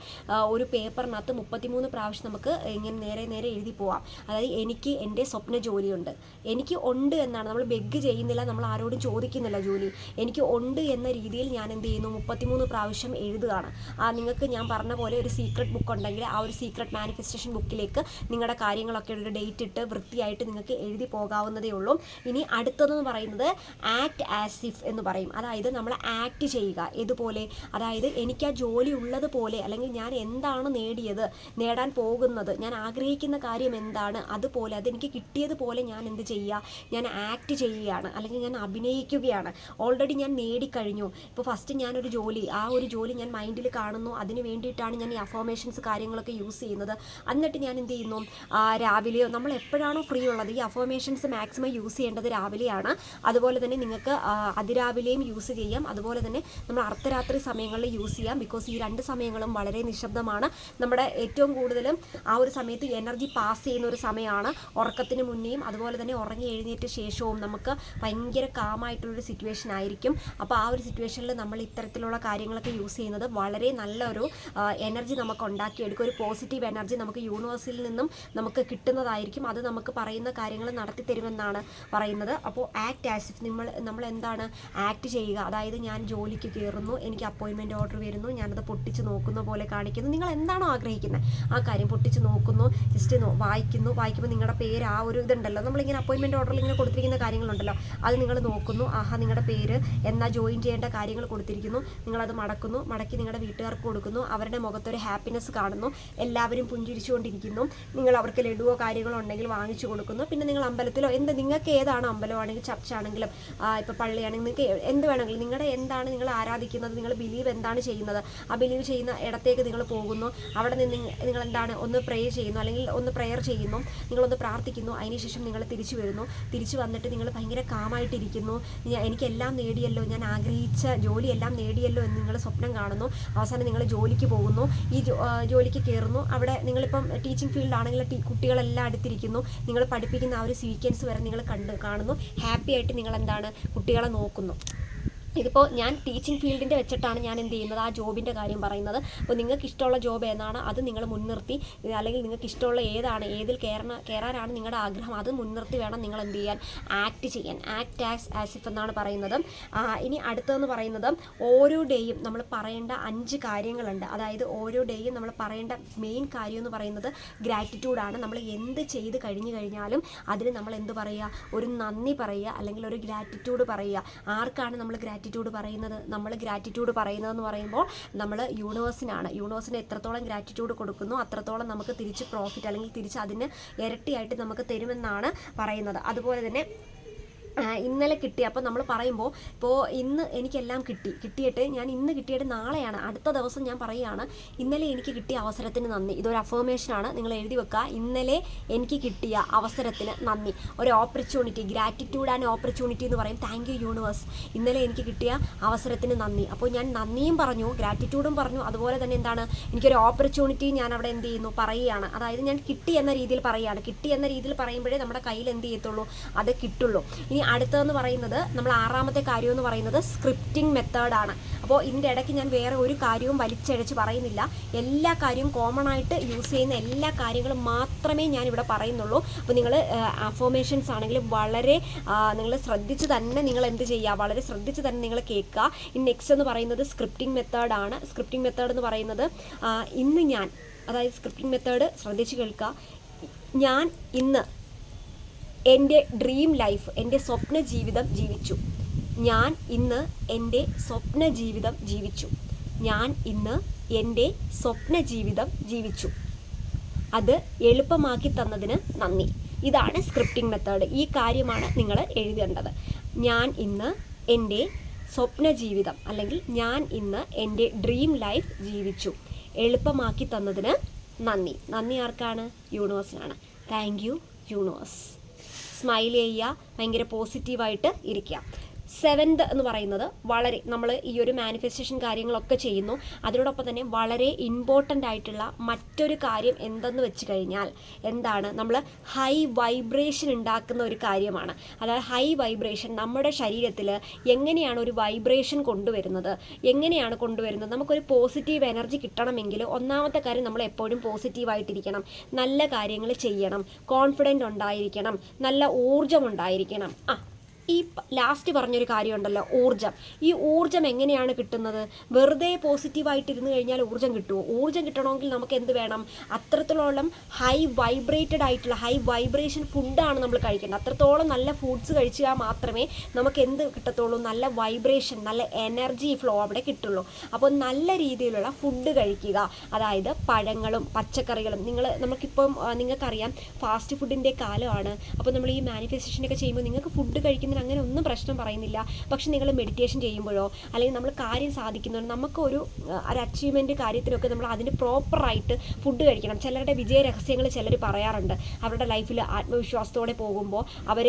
ഒരു ഒരു പേപ്പറിനകത്ത് മുപ്പത്തിമൂന്ന് പ്രാവശ്യം നമുക്ക് ഇങ്ങനെ നേരെ നേരെ എഴുതി പോവാം. അതായത് എനിക്ക് എന്റെ സ്വപ്ന ജോലിയുണ്ട്. എനിക്ക് ഉണ്ട് എന്നാണ്. നമ്മൾ ബെഗ് ചെയ്യുന്നില്ല നമ്മൾ ആരോടും ചോദിക്കുന്നില്ല ജോലി. എനിക്ക് ഉണ്ട് എന്ന രീതിയിൽ ഞാൻ എന്ത് ചെയ്യുന്നു? മുപ്പത്തിമൂന്ന് പ്രാവശ്യം എഴുതുകയാണ്. ആ നിങ്ങൾക്ക് ഞാൻ പറഞ്ഞ പോലെ ഒരു സീക്രട്ട് ബുക്ക് ഉണ്ടെങ്കിൽ ആ ഒരു സീക്രട്ട് മാനിഫെസ്റ്റേഷൻ ബുക്കിലേക്ക് നിങ്ങളുടെ കാര്യങ്ങളൊക്കെ ഒരു ഡേറ്റ് ഇട്ട് വൃത്തിയായിട്ട് നിങ്ങൾക്ക് എഴുതി പോകാവുന്നതേ ഉള്ളൂ. ഇനി അടുത്തതെന്ന് പറയുന്നത് ആക്ട് ആസ് ഇഫ് എന്ന് പറയും. അതായത് നമ്മൾ ആക്ട് ചെയ്യുക. ഇതുപോലെ അതായത് എനിക്ക് ആ ജോലി ഉള്ളതുപോലെ അല്ലെങ്കിൽ ഞാൻ എന്താണ് നേടിയത് നേടാൻ പോകുന്നത്. ഞാൻ ആഗ്രഹിക്കുന്ന കാര്യം എന്താണ്? അതുപോലെ അതെനിക്ക് കിട്ടിയതുപോലെ ഞാൻ എന്ത് ചെയ്യുക? ഞാൻ ആക്ട് ചെയ്യുകയാണ്. അല്ലെങ്കിൽ ഞാൻ അഭിനയിക്കുകയാണ്. ഓൾറെഡി ഞാൻ നേടിക്കഴിഞ്ഞു. ഇപ്പോൾ ഫസ്റ്റ് ഞാനൊരു ജോലി. ആ ഒരു ജോലി ഞാൻ മൈൻഡിൽ കാണുന്നു. അതിന് വേണ്ടിയിട്ടാണ് ഞാൻ ഈ അഫോമേഷൻസ് കാര്യങ്ങളൊക്കെ യൂസ് ചെയ്യുന്നത്. എന്നിട്ട് ഞാൻ എന്ത് ചെയ്യുന്നു? രാവിലെയോ നമ്മൾ എപ്പോഴാണോ ഫ്രീ ഉള്ളത്? ഈ അഫോമേഷൻസ് മാക്സിമം യൂസ് ചെയ്യേണ്ടത് രാവിലെയാണ്. അതുപോലെ തന്നെ നിങ്ങൾക്ക് അതിരാവിലെയും യൂസ് ചെയ്യാം. അതുപോലെ തന്നെ നമ്മൾ അർദ്ധരാത്രി സമയങ്ങളിൽ യൂസ് ചെയ്യാം. ബിക്കോസ് ഈ രണ്ട് സമയങ്ങളും വളരെ നിശബ്ദമാണ്. നമ്മുടെ ഏറ്റവും കൂടുതലും ആ ഒരു സമയത്ത് എനർജി പാസ് ചെയ്യുന്ന ഒരു സമയമാണ് ഉറക്കത്തിന് മുന്നേയും അതുപോലെ തന്നെ ഉറങ്ങി എഴുന്നേറ്റ ശേഷവും നമുക്ക് ഭയങ്കര കാമായിട്ടുള്ളൊരു സിറ്റുവേഷൻ ആയിരിക്കും. അപ്പോൾ ആ ഒരു സിറ്റുവേഷനിൽ നമ്മൾ ഇത്തരത്തിലുള്ള കാര്യങ്ങളൊക്കെ യൂസ് ചെയ്യുന്നത് വളരെ നല്ലൊരു എനർജി നമുക്ക് ഉണ്ടാക്കിയെടുക്കും. ഒരു പോസിറ്റീവ് എനർജി നമുക്ക് യൂണിവേഴ്സിൽ നിന്നും നമുക്ക് കിട്ടുന്നതായിരിക്കും. അത് നമുക്ക് പറയുന്ന കാര്യങ്ങൾ നടത്തി തരുമെന്നാണ് പറയുന്നത്. അപ്പോൾ ആക്ട് ആസ് ഇഫ് നമ്മൾ നമ്മൾ എന്താണ് ആക്ട് ചെയ്യുക? അതായത് ഞാൻ ജോലിക്ക് കയറുന്നു എനിക്ക് അപ്പോയിൻമെന്റ് ഓർഡർ വരുന്നു ഞാനത് പൊട്ടിച്ച് നോക്കുന്ന പോലെ കാണിക്കുന്നു. നിങ്ങൾ എന്താണോ ആഗ്രഹിക്കുന്നത് ആ കാര്യം പൊട്ടിച്ച് നോക്കുന്നു ജസ്റ്റ് വായിക്കുന്നു. വായിക്കുമ്പോൾ നിങ്ങളുടെ പേര് ആ ഒരു ഇതുണ്ടല്ലോ. നമ്മളിങ്ങനെ അപ്പോയിൻമെന്റ് ഓർഡറിൽ ഇങ്ങനെ കൊടുത്തിരിക്കുന്ന കാര്യങ്ങളുണ്ടല്ലോ. അത് നിങ്ങൾ നോക്കുന്നു. ആഹാ നിങ്ങളുടെ പേര് എന്നാ ജോയിൻ ചെയ്യേണ്ട കാര്യങ്ങൾ കൊടുത്തിരിക്കുന്നു. നിങ്ങളത് മടക്കുന്നു. മടക്കി നിങ്ങളുടെ വീട്ടുകാർക്ക് കൊടുക്കുന്നു. അവരുടെ മുഖത്തൊരു ഹാപ്പിനെസ് കാണുന്നു. എല്ലാവരും പുഞ്ചിരിച്ചുകൊണ്ടിരിക്കുന്നു. നിങ്ങൾ അവർക്ക് ലഡുവോ കാര്യങ്ങളോ ഉണ്ടെങ്കിൽ വാങ്ങിച്ചു കൊടുക്കുന്നു. പിന്നെ നിങ്ങൾ അമ്പലത്തിലോ എന്ത് നിങ്ങൾക്ക് ഏതാണ് അമ്പലമാണെങ്കിൽ ചർച്ച ആണെങ്കിലും ഇപ്പോൾ പള്ളിയാണെങ്കിൽ നിങ്ങൾക്ക് എന്ത് വേണമെങ്കിലും നിങ്ങളുടെ എന്താണ് നിങ്ങൾ ആരാധിക്കുന്നത്? നിങ്ങൾ ബിലീവ് എന്താണ് ചെയ്യുന്നത്? ആ ബിലീവ് ചെയ്യുന്ന ഇടത്തേക്ക് നിങ്ങൾ പോകുന്നു. അവിടെ നിന്ന് നിങ്ങൾ എന്താണ് ഒന്ന് പ്രേ ചെയ്യുന്നു അല്ലെങ്കിൽ ഒന്ന് പ്രെയർ ചെയ്യുന്നു നിങ്ങളൊന്ന് പ്രാർത്ഥിക്കുന്നു അതിനുശേഷം നിങ്ങൾ തിരിച്ചു വരുന്നു. തിരിച്ചു വന്നിട്ട് നിങ്ങൾ ഭയങ്കര കാമായിട്ടിരിക്കുന്നു. എനിക്കെല്ലാം നേടിയല്ലോ ഞാൻ ആഗ്രഹിച്ച ജോലിയെല്ലാം നേടിയല്ലോ എന്ന് നിങ്ങൾ സ്വപ്നം കാണുന്നു. അവസാനം നിങ്ങൾ ജോലിക്ക് പോകുന്നു. ഈ ജോലിക്ക് കയറുന്നു. അവിടെ നിങ്ങളിപ്പം ടീച്ചിങ് ഫീൽഡാണെങ്കിൽ കുട്ടികളെല്ലാം അടുത്തിരിക്കുന്നു. നിങ്ങൾ പഠിപ്പിക്കുന്ന ആ ഒരു സീക്വൻസ് വരെ നിങ്ങൾ കണ്ട് കാണുന്നു. ഹാപ്പി ആയിട്ട് നിങ്ങൾ എന്താണ് കുട്ടികളെ നോക്കുന്നു. ഇതിപ്പോൾ ഞാൻ ടീച്ചിങ് ഫീൽഡിന്റെ വെച്ചിട്ടാണ് ഞാൻ എന്ത് ചെയ്യുന്നത്? ആ ജോബിന്റെ കാര്യം പറയുന്നത്. അപ്പോൾ നിങ്ങൾക്ക് ഇഷ്ടമുള്ള ജോബ് ഏതാണ്? അത് നിങ്ങൾ മുൻനിർത്തി അല്ലെങ്കിൽ നിങ്ങൾക്ക് ഇഷ്ടമുള്ള ഏതാണ്? ഏതിൽ കയറണ കയറാനാണ് നിങ്ങളുടെ ആഗ്രഹം? അത് മുൻനിർത്തി വേണം നിങ്ങൾ എന്ത് ചെയ്യാൻ? ആക്ട് ചെയ്യാൻ. ആക്ട് ആസ് ആസ് ഇഫ് എന്നാണ് പറയുന്നത്. ഇനി അടുത്തതെന്ന് പറയുന്നത് ഓരോ ഡേയും നമ്മൾ പറയേണ്ട അഞ്ച് കാര്യങ്ങളുണ്ട്. അതായത് ഓരോ ഡേയും നമ്മൾ പറയേണ്ട മെയിൻ കാര്യം എന്ന് പറയുന്നത് ഗ്രാറ്റിറ്റ്യൂഡാണ് നമ്മൾ എന്ത് ചെയ്ത് കഴിഞ്ഞു കഴിഞ്ഞാലും അതിന് നമ്മൾ എന്ത് പറയുക? ഒരു നന്ദി പറയുക അല്ലെങ്കിൽ ഒരു ഗ്രാറ്റിറ്റ്യൂഡ് പറയുക. ആർക്കാണ് നമ്മൾ ഗ്രാറ്റിറ്റ്യൂഡ് പറയുന്നത് നമ്മൾ ഗ്രാറ്റിറ്റ്യൂഡ് പറയുന്നതെന്ന് പറയുമ്പോൾ നമ്മൾ യൂണിവേഴ്സിനാണ് യൂണിവേഴ്സിന് എത്രത്തോളം ഗ്രാറ്റിറ്റ്യൂഡ് കൊടുക്കുന്നു അത്രത്തോളം നമുക്ക് തിരിച്ച് പ്രോഫിറ്റ് അല്ലെങ്കിൽ തിരിച്ച് അതിന് ഇരട്ടിയായിട്ട് നമുക്ക് തരുമെന്നാണ് പറയുന്നത്. അതുപോലെ തന്നെ ഇന്നലെ കിട്ടി. അപ്പോൾ നമ്മൾ പറയുമ്പോൾ ഇപ്പോൾ ഇന്ന് എനിക്കെല്ലാം കിട്ടി. കിട്ടിയിട്ട് ഞാൻ ഇന്ന് കിട്ടിയിട്ട് നാളെയാണ്. അടുത്ത ദിവസം ഞാൻ പറയുകയാണ് ഇന്നലെ എനിക്ക് കിട്ടിയ അവസരത്തിന് നന്ദി. ഇതൊരു അഫോമേഷനാണ് നിങ്ങൾ എഴുതി വെക്കുക. ഇന്നലെ എനിക്ക് കിട്ടിയ അവസരത്തിന് നന്ദി. ഒരു ഓപ്പർച്യൂണിറ്റി ഗ്രാറ്റിറ്റ്യൂഡ് ആൻഡ് ഓപ്പർച്യൂണിറ്റി എന്ന് പറയും. താങ്ക് യു യൂണിവേഴ്സ് ഇന്നലെ എനിക്ക് കിട്ടിയ അവസരത്തിന് നന്ദി. അപ്പോൾ ഞാൻ നന്ദിയും പറഞ്ഞു ഗ്രാറ്റിറ്റ്യൂഡും പറഞ്ഞു. അതുപോലെ തന്നെ എന്താണ് എനിക്കൊരു ഓപ്പർച്യൂണിറ്റി ഞാൻ അവിടെ എന്ത് ചെയ്യുന്നു പറയുകയാണ്. അതായത് ഞാൻ കിട്ടി എന്ന രീതിയിൽ പറയുകയാണ്. കിട്ടി എന്ന രീതിയിൽ പറയുമ്പോഴേ നമ്മുടെ കയ്യിൽ എന്ത് ചെയ്യത്തുള്ളൂ? അത് കിട്ടുള്ളൂ. ഇനി അടുത്തതെന്ന് പറയുന്നത് നമ്മൾ ആറാമത്തെ കാര്യം എന്ന് പറയുന്നത് സ്ക്രിപ്റ്റിംഗ് മെത്തേഡാണ് അപ്പോൾ ഇതിന്റെ ഇടയ്ക്ക് ഞാൻ വേറെ ഒരു കാര്യവും വലിച്ചഴച്ച് പറയുന്നില്ല. എല്ലാ കാര്യവും കോമൺ ആയിട്ട് യൂസ് ചെയ്യുന്ന എല്ലാ കാര്യങ്ങളും മാത്രമേ ഞാൻ ഇവിടെ പറയുന്നുള്ളൂ അപ്പോൾ നിങ്ങൾ അഫോമേഷൻസ് ആണെങ്കിലും വളരെ നിങ്ങൾ ശ്രദ്ധിച്ച് തന്നെ നിങ്ങൾ എന്ത് ചെയ്യുക? വളരെ ശ്രദ്ധിച്ച് തന്നെ നിങ്ങൾ കേൾക്കുക. ഇനി നെക്സ്റ്റ് എന്ന് പറയുന്നത് സ്ക്രിപ്റ്റിംഗ് മെത്തേഡാണ് സ്ക്രിപ്റ്റിംഗ് മെത്തേഡ് എന്ന് പറയുന്നത് ഇന്ന് ഞാൻ അതായത് സ്ക്രിപ്റ്റിംഗ് മെത്തേഡ് ശ്രദ്ധിച്ച് കേൾക്കുക. ഞാൻ ഇന്ന് എന്റെ ഡ്രീം ലൈഫ് എന്റെ സ്വപ്ന ജീവിതം ജീവിച്ചു. ഞാൻ ഇന്ന് എന്റെ സ്വപ്ന ജീവിതം ജീവിച്ചു. ഞാൻ ഇന്ന് എന്റെ സ്വപ്ന ജീവിതം ജീവിച്ചു. അത് എളുപ്പമാക്കി തന്നതിന് നന്ദി. ഇതാണ് സ്ക്രിപ്റ്റിംഗ് മെത്തേഡ്. ഈ കാര്യമാണ് നിങ്ങൾ എഴുതേണ്ടത്. ഞാൻ ഇന്ന് എന്റെ സ്വപ്ന ജീവിതം അല്ലെങ്കിൽ ഞാൻ ഇന്ന് എന്റെ ഡ്രീം ലൈഫ് ജീവിച്ചു. എളുപ്പമാക്കി തന്നതിന് നന്ദി. നന്ദി ആർക്കാണ്? യൂണിവേഴ്സിനാണ്. Thank you universe. സ്മൈൽ ചെയ്യുക ഭയങ്കര പോസിറ്റീവായിട്ട് ഇരിക്കുക. സെവൻത് എന്ന് പറയുന്നത് വളരെ നമ്മൾ ഈ ഒരു മാനിഫെസ്റ്റേഷൻ കാര്യങ്ങളൊക്കെ ചെയ്യുന്നു. അതിനോടൊപ്പം തന്നെ വളരെ ഇമ്പോർട്ടന്റ് ആയിട്ടുള്ള മറ്റൊരു കാര്യം എന്തെന്ന് വെച്ച് കഴിഞ്ഞാൽ എന്താണ്? നമ്മൾ ഹൈ വൈബ്രേഷൻ ഉണ്ടാക്കുന്ന ഒരു കാര്യമാണ്. അതായത് ഹൈ വൈബ്രേഷൻ നമ്മുടെ ശരീരത്തിൽ എങ്ങനെയാണ് ഒരു വൈബ്രേഷൻ കൊണ്ടുവരുന്നത്? എങ്ങനെയാണ് കൊണ്ടുവരുന്നത്? നമുക്കൊരു പോസിറ്റീവ് എനർജി കിട്ടണമെങ്കിൽ ഒന്നാമത്തെ കാര്യം നമ്മൾ എപ്പോഴും പോസിറ്റീവായിട്ടിരിക്കണം നല്ല കാര്യങ്ങൾ ചെയ്യണം. കോൺഫിഡന്റ് ഉണ്ടായിരിക്കണം. നല്ല ഊർജം ഉണ്ടായിരിക്കണം. ആ ഈ ലാസ്റ്റ് പറഞ്ഞൊരു കാര്യമുണ്ടല്ലോ ഊർജം. ഈ ഊർജം എങ്ങനെയാണ് കിട്ടുന്നത്? വെറുതെ പോസിറ്റീവായിട്ടിരുന്ന് കഴിഞ്ഞാൽ ഊർജം കിട്ടുമോ ഊർജം കിട്ടണമെങ്കിൽ നമുക്ക് എന്ത് വേണം? അത്രത്തോളം ഹൈ വൈബ്രേറ്റഡ് ആയിട്ടുള്ള ഹൈ വൈബ്രേഷൻ ഫുഡാണ് നമ്മൾ കഴിക്കേണ്ടത്. അത്രത്തോളം നല്ല ഫുഡ്സ് കഴിച്ചാൽ മാത്രമേ നമുക്ക് എന്ത് കിട്ടത്തുള്ളൂ? നല്ല വൈബ്രേഷൻ നല്ല എനർജി ഫ്ലോ അവിടെ കിട്ടുള്ളൂ. അപ്പോൾ നല്ല രീതിയിലുള്ള ഫുഡ് കഴിക്കുക. അതായത് പഴങ്ങളും പച്ചക്കറികളും. നിങ്ങൾ നമുക്കിപ്പം നിങ്ങൾക്കറിയാം ഫാസ്റ്റ് ഫുഡിന്റെ കാലമാണ്. അപ്പോൾ നമ്മൾ ഈ മാനിഫെസ്റ്റേഷനൊക്കെ ചെയ്യുമ്പോൾ നിങ്ങൾക്ക് ഫുഡ് കഴിക്കുന്നതിന് അങ്ങനെ ഒന്നും പ്രശ്നം പറയുന്നില്ല. പക്ഷെ നിങ്ങൾ മെഡിറ്റേഷൻ ചെയ്യുമ്പോഴോ അല്ലെങ്കിൽ നമ്മൾ കാര്യം സാധിക്കുന്നോ നമുക്കൊരു ഒരു അച്ചീവ്മെന്റ് കാര്യത്തിലൊക്കെ നമ്മൾ അതിന് പ്രോപ്പറായിട്ട് ഫുഡ് കഴിക്കണം. ചിലരുടെ വിജയ രഹസ്യങ്ങൾ ചിലർ പറയാറുണ്ട്. അവരുടെ ലൈഫിൽ ആത്മവിശ്വാസത്തോടെ പോകുമ്പോൾ അവർ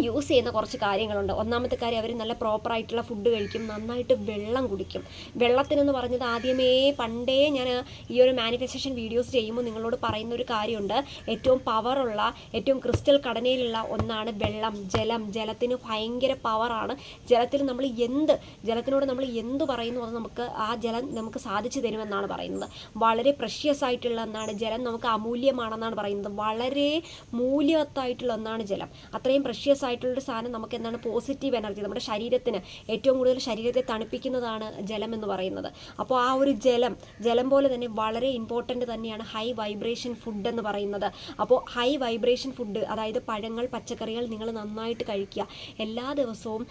യൂസ് ചെയ്യുന്ന കുറച്ച് കാര്യങ്ങളുണ്ട്. ഒന്നാമത്തെ കാര്യം അവർ നല്ല പ്രോപ്പറായിട്ടുള്ള ഫുഡ് കഴിക്കും നന്നായിട്ട് വെള്ളം കുടിക്കും. വെള്ളത്തിനെന്ന് പറഞ്ഞത് ആദ്യമേ പണ്ടേ ഞാൻ ഈ ഒരു മാനിഫെസ്റ്റേഷൻ വീഡിയോസ് ചെയ്യുമ്പോൾ നിങ്ങളോട് പറയുന്ന ഒരു കാര്യമുണ്ട്. ഏറ്റവും പവറുള്ള ഏറ്റവും ക്രിസ്റ്റൽ ഘടനയിലുള്ള ഒന്നാണ് വെള്ളം ജലം. ജലത്തിന് ഭയങ്കര പവറാണ് ജലത്തിൽ നമ്മൾ എന്ത് ജലത്തിനോട് നമ്മൾ എന്ത് പറയുന്നു അത് നമുക്ക് ആ ജലം നമുക്ക് സാധിച്ചു തരുമെന്നാണ് പറയുന്നത്. വളരെ പ്രഷ്യസ് ആയിട്ടുള്ള ഒന്നാണ് ജലം. നമുക്ക് അമൂല്യമാണെന്നാണ് പറയുന്നത്. വളരെ മൂല്യവത്തായിട്ടുള്ള ഒന്നാണ് ജലം. അത്രയും പ്രഷ്യസ് ആയിട്ടുള്ളൊരു സാധനം നമുക്ക് എന്താണ് പോസിറ്റീവ് എനർജി നമ്മുടെ ശരീരത്തിന് ഏറ്റവും കൂടുതൽ ശരീരത്തെ തണുപ്പിക്കുന്നതാണ് ജലം എന്ന് പറയുന്നത്. അപ്പോൾ ആ ഒരു ജലം ജലം പോലെ തന്നെ വളരെ ഇമ്പോർട്ടന്റ് തന്നെയാണ് ഹൈ വൈബ്രേഷൻ ഫുഡ് എന്ന് പറയുന്നത്. അപ്പോൾ ഹൈ വൈബ്രേഷൻ ഫുഡ് അതായത് പഴങ്ങൾ പച്ചക്കറികൾ നിങ്ങൾ നന്നായിട്ട് കഴിക്കുക. എല്ലാ ദിവസവും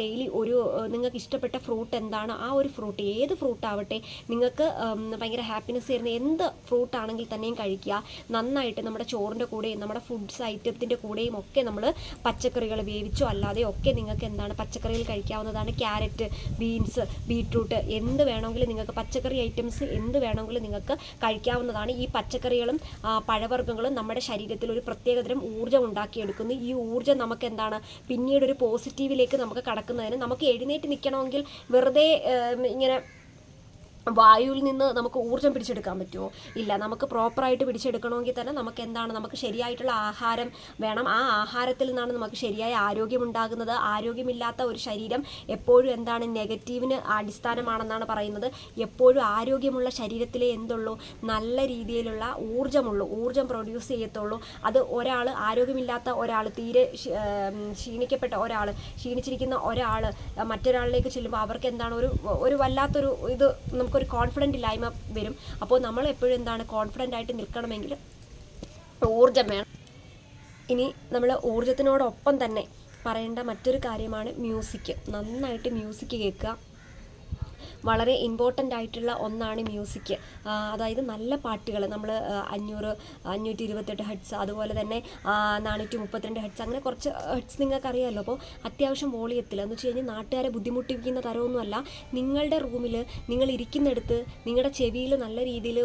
ഡെയിലി ഒരു നിങ്ങൾക്ക് ഇഷ്ടപ്പെട്ട ഫ്രൂട്ട് എന്താണ് ആ ഒരു ഫ്രൂട്ട് ഏത് ഫ്രൂട്ട് ആവട്ടെ നിങ്ങൾക്ക് ഭയങ്കര ഹാപ്പിനെസ് തരുന്ന എന്ത് ഫ്രൂട്ട് ആണെങ്കിൽ തന്നെയും കഴിക്കുക. നന്നായിട്ട് നമ്മുടെ ചോറിന്റെ കൂടെയും നമ്മുടെ ഫുഡ്സ് ഐറ്റത്തിന്റെ കൂടെയും ഒക്കെ നമ്മൾ പച്ചക്കറികൾ വേവിച്ചോ അല്ലാതെ ഒക്കെ നിങ്ങൾക്ക് എന്താണ് പച്ചക്കറികൾ കഴിക്കാവുന്നതാണ് ക്യാരറ്റ് ബീൻസ് ബീട്രൂട്ട് എന്ത് വേണമെങ്കിലും നിങ്ങൾക്ക് പച്ചക്കറി ഐറ്റംസ് എന്ത് വേണമെങ്കിലും നിങ്ങൾക്ക് കഴിക്കാവുന്നതാണ്. ഈ പച്ചക്കറികളും പഴവർഗങ്ങളും നമ്മുടെ ശരീരത്തിൽ ഒരു പ്രത്യേകതരം ഊർജം ഉണ്ടാക്കിയെടുക്കുന്നു. ഈ ഊർജം നമുക്ക് എന്താണ് പിന്നീട് ഒരു പോസിറ്റീവിലേക്ക് നമുക്ക് കടക്കുന്നതിന് നമുക്ക് എഴുന്നേറ്റ് നിൽക്കണമെങ്കിൽ വെറുതെ ഇങ്ങനെ വായുവിൽ നിന്ന് നമുക്ക് ഊർജം പിടിച്ചെടുക്കാൻ പറ്റുമോ? ഇല്ല നമുക്ക് പ്രോപ്പറായിട്ട് പിടിച്ചെടുക്കണമെങ്കിൽ തന്നെ നമുക്ക് എന്താണ് നമുക്ക് ശരിയായിട്ടുള്ള ആഹാരം വേണം. ആ ആഹാരത്തിൽ നിന്നാണ് നമുക്ക് ശരിയായ ആരോഗ്യം ഉണ്ടാകുന്നത്. ആരോഗ്യമില്ലാത്ത ഒരു ശരീരം എപ്പോഴും എന്താണ് നെഗറ്റീവിന് അടിസ്ഥാനമാണെന്നാണ് പറയുന്നത്. എപ്പോഴും ആരോഗ്യമുള്ള ശരീരത്തിലെ എന്തുള്ളൂ? നല്ല രീതിയിലുള്ള ഊർജമുള്ളൂ. ഊർജം പ്രൊഡ്യൂസ് ചെയ്യത്തുള്ളൂ. അത് ഒരാൾ ആരോഗ്യമില്ലാത്ത ഒരാൾ തീരെ ക്ഷീണിക്കപ്പെട്ട ഒരാൾ ക്ഷീണിച്ചിരിക്കുന്ന ഒരാൾ മറ്റൊരാളിലേക്ക് ചെല്ലുമ്പോൾ അവർക്ക് എന്താണ് ഒരു ഒരു വല്ലാത്തൊരു ഇത് നമുക്കൊരു കോൺഫിഡന്റ് ഇല്ലായ്മ വരും. അപ്പോൾ നമ്മൾ എപ്പോഴും എന്താണ് കോൺഫിഡന്റ് ആയിട്ട് നിൽക്കണമെങ്കിൽ ഊർജം വേണം. ഇനി നമ്മൾ ഊർജത്തിനോടൊപ്പം തന്നെ പറയേണ്ട മറ്റൊരു കാര്യമാണ് മ്യൂസിക് നന്നായിട്ട് മ്യൂസിക് കേൾക്കുക. വളരെ ഇമ്പോർട്ടന്റ് ആയിട്ടുള്ള ഒന്നാണ് മ്യൂസിക് അതായത് നല്ല പാട്ടുകൾ. നമ്മൾ അഞ്ഞൂറ് അഞ്ഞൂറ്റി ഇരുപത്തെട്ട് ഹെഡ്സ് അതുപോലെ തന്നെ നാനൂറ്റി മുപ്പത്തിരണ്ട് ഹെഡ്സ് അങ്ങനെ കുറച്ച് ഹെഡ്സ് നിങ്ങൾക്ക് അറിയാമല്ലോ അപ്പോൾ അത്യാവശ്യം വോളിയത്തിൽ എന്ന് വെച്ച് കഴിഞ്ഞാൽ നാട്ടുകാരെ ബുദ്ധിമുട്ടിപ്പിക്കുന്ന തരമൊന്നുമല്ല. നിങ്ങളുടെ റൂമിൽ നിങ്ങൾ ഇരിക്കുന്നിടത്ത് നിങ്ങളുടെ ചെവിയിൽ നല്ല രീതിയിൽ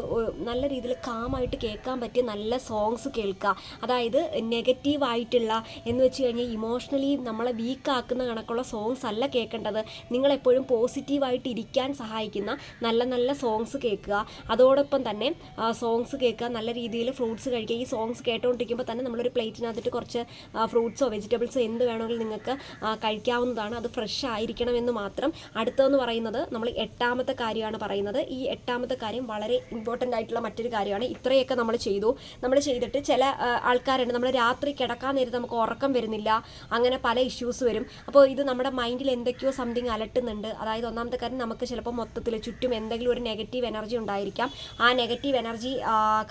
നല്ല രീതിയിൽ കാമായിട്ട് കേൾക്കാൻ പറ്റിയ നല്ല സോങ്സ് കേൾക്കുക. അതായത് നെഗറ്റീവ് ആയിട്ടുള്ള എന്ന് വെച്ച് കഴിഞ്ഞാൽ ഇമോഷണലി നമ്മളെ വീക്കാക്കുന്ന കണക്കുള്ള സോങ്സ് അല്ല കേൾക്കേണ്ടത്. നിങ്ങളെപ്പോഴും പോസിറ്റീവായിട്ട് ഇരിക്കാൻ സഹായിക്കുന്ന നല്ല നല്ല സോങ്സ് കേൾക്കുക. അതോടൊപ്പം തന്നെ സോങ്സ് കേൾക്കുക നല്ല രീതിയിൽ ഫ്രൂട്ട്സ് കഴിക്കുക. ഈ സോങ്സ് കേട്ടുകൊണ്ടിരിക്കുമ്പോൾ തന്നെ നമ്മളൊരു പ്ലേറ്റിനകത്തിട്ട് കുറച്ച് ഫ്രൂട്ട്സോ വെജിറ്റബിൾസോ എന്ത് വേണമെങ്കിലും നിങ്ങൾക്ക് കഴിക്കാവുന്നതാണ്. അത് ഫ്രഷ് ആയിരിക്കണം എന്ന് മാത്രം. അടുത്തതെന്ന് പറയുന്നത് നമ്മൾ എട്ടാമത്തെ കാര്യമാണ് പറയുന്നത്. ഈ എട്ടാമത്തെ കാര്യം വളരെ ഇമ്പോർട്ടന്റ് ആയിട്ടുള്ള മറ്റൊരു കാര്യമാണ്. ഇത്രയൊക്കെ നമ്മൾ ചെയ്തു. നമ്മൾ ചെയ്തിട്ട് ചില ആൾക്കാരുണ്ട്. നമ്മൾ രാത്രി കിടക്കാൻ നേരത്ത് നമുക്ക് ഉറക്കം വരുന്നില്ല. അങ്ങനെ പല ഇഷ്യൂസ് വരും. അപ്പോൾ ഇത് നമ്മുടെ മൈൻഡിൽ എന്തൊക്കെയോ സംതിങ് അലട്ടുന്നുണ്ട്. അതായത് ഒന്നാമത്തെ കാര്യം നമുക്ക് ചിലപ്പോൾ മൊത്തത്തിൽ ചുറ്റും എന്തെങ്കിലും ഒരു നെഗറ്റീവ് എനർജി ഉണ്ടായിരിക്കാം. ആ നെഗറ്റീവ് എനർജി